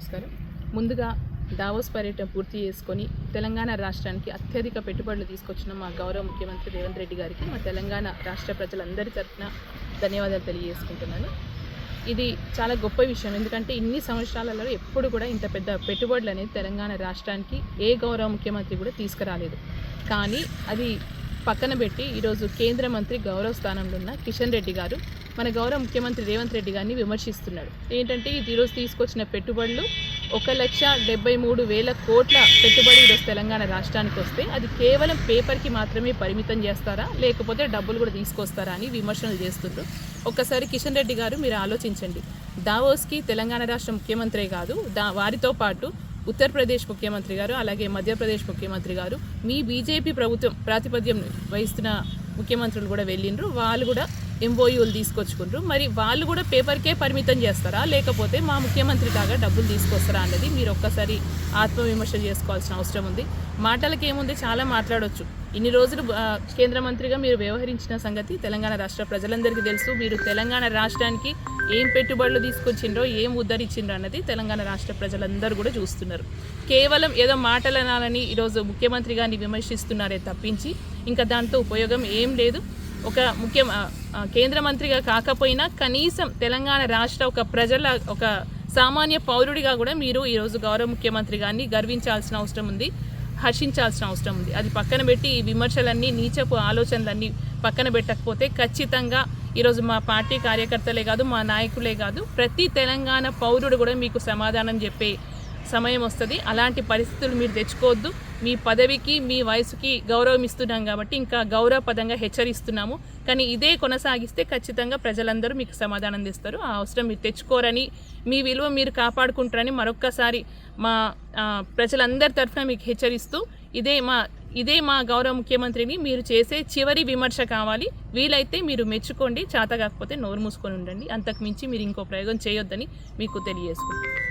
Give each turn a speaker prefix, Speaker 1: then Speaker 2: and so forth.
Speaker 1: నమస్కారం. ముందుగా దావోస్ పర్యటన పూర్తి చేసుకొని తెలంగాణ రాష్ట్రానికి అత్యధిక పెట్టుబడులు తీసుకొచ్చిన మా గౌరవ ముఖ్యమంత్రి రేవంత్ రెడ్డి గారికి మా తెలంగాణ రాష్ట్ర ప్రజలందరి తరఫున ధన్యవాదాలు తెలియజేసుకుంటున్నాను. ఇది చాలా గొప్ప విషయం. ఎందుకంటే ఇన్ని సంవత్సరాలలో ఎప్పుడు కూడా ఇంత పెద్ద పెట్టుబడులు అనేది తెలంగాణ రాష్ట్రానికి ఏ గౌరవ ముఖ్యమంత్రి కూడా తీసుకురాలేదు. కానీ అది పక్కన పెట్టి ఈరోజు కేంద్ర మంత్రి గౌరవ స్థానంలో ఉన్న కిషన్ రెడ్డి గారు మన గౌరవ ముఖ్యమంత్రి రేవంత్ రెడ్డి గారిని విమర్శిస్తున్నాడు ఏంటంటే ఇది ఈరోజు తీసుకొచ్చిన పెట్టుబడులు ఒక లక్ష డెబ్బై మూడు వేల కోట్ల పెట్టుబడి ఈరోజు తెలంగాణ రాష్ట్రానికి వస్తే అది కేవలం పేపర్కి మాత్రమే పరిమితం చేస్తారా? లేకపోతే డబ్బులు కూడా తీసుకొస్తారా అని విమర్శలు చేస్తుండ్రు ఒక్కసారి కిషన్ రెడ్డి గారు మీరు ఆలోచించండి. దావోస్కి తెలంగాణ రాష్ట్ర ముఖ్యమంత్రే కాదు దా వారితో పాటు ఉత్తరప్రదేశ్ ముఖ్యమంత్రి గారు అలాగే మధ్యప్రదేశ్ ముఖ్యమంత్రి గారు మీ బీజేపీ ప్రభుత్వం ప్రాతిపద్యం వహిస్తున్న ముఖ్యమంత్రులు కూడా వెళ్ళిండ్రు. వాళ్ళు కూడా ఎంఓయూలు తీసుకొచ్చుకుంటారు. మరి వాళ్ళు కూడా పేపర్కే పరిమితం చేస్తారా? లేకపోతే మా ముఖ్యమంత్రి కాగా డబ్బులు తీసుకొస్తారా అన్నది మీరు ఒక్కసారి ఆత్మవిమర్శ చేసుకోవాల్సిన అవసరం ఉంది. మాటలకి ఏముంది చాలా మాట్లాడవచ్చు ఇన్ని రోజులు కేంద్ర మంత్రిగా మీరు వ్యవహరించిన సంగతి తెలంగాణ రాష్ట్ర ప్రజలందరికీ తెలుసు. మీరు తెలంగాణ రాష్ట్రానికి ఏం పెట్టుబడులు తీసుకొచ్చిండ్రో ఏం ఉద్ధరించిండ్రో అన్నది తెలంగాణ రాష్ట్ర ప్రజలందరూ కూడా చూస్తున్నారు. కేవలం ఏదో మాటలనాలని ఈరోజు ముఖ్యమంత్రి గారిని విమర్శిస్తున్నారే తప్పించి ఇంకా దాంతో ఉపయోగం ఏం లేదు. ఒక ముఖ్య కేంద్ర మంత్రిగా కాకపోయినా కనీసం తెలంగాణ రాష్ట్ర ఒక ప్రజల ఒక సామాన్య పౌరుడిగా కూడా మీరు ఈరోజు గౌరవ ముఖ్యమంత్రి గారిని గర్వించాల్సిన అవసరం ఉంది హర్షించాల్సిన అవసరం ఉంది. అది పక్కన పెట్టి ఈ విమర్శలన్నీ నీచపు ఆలోచనలన్నీ పక్కన పెట్టకపోతే ఖచ్చితంగా ఈరోజు మా పార్టీ కార్యకర్తలే కాదు మా నాయకులే కాదు ప్రతి తెలంగాణ పౌరుడు కూడా మీకు సమాధానం చెప్పే సమయం వస్తుంది. అలాంటి పరిస్థితులు మీరు తెచ్చుకోవద్దు. మీ పదవికి మీ వయసుకి గౌరవం ఇస్తున్నాం కాబట్టి ఇంకా గౌరవపదంగా హెచ్చరిస్తున్నాము. కానీ ఇదే కొనసాగిస్తే ఖచ్చితంగా ప్రజలందరూ మీకు సమాధానం ఇస్తారు ఆ అవసరం మీరు తెచ్చుకోరని మీ విలువ మీరు కాపాడుకుంటారని మరొక్కసారి మా ప్రజలందరి తరఫున మీకు హెచ్చరిస్తూ ఇదే మా ఇదే మా గౌరవ ముఖ్యమంత్రిని మీరు చేసే చివరి విమర్శ కావాలి. వీలైతే మీరు మెచ్చుకోండి. చేత కాకపోతే నోరు మూసుకొని ఉండండి. అంతకు మించి మీరు ఇంకో ప్రయోగం చేయొద్దని మీకు తెలియజేసుకుంటాను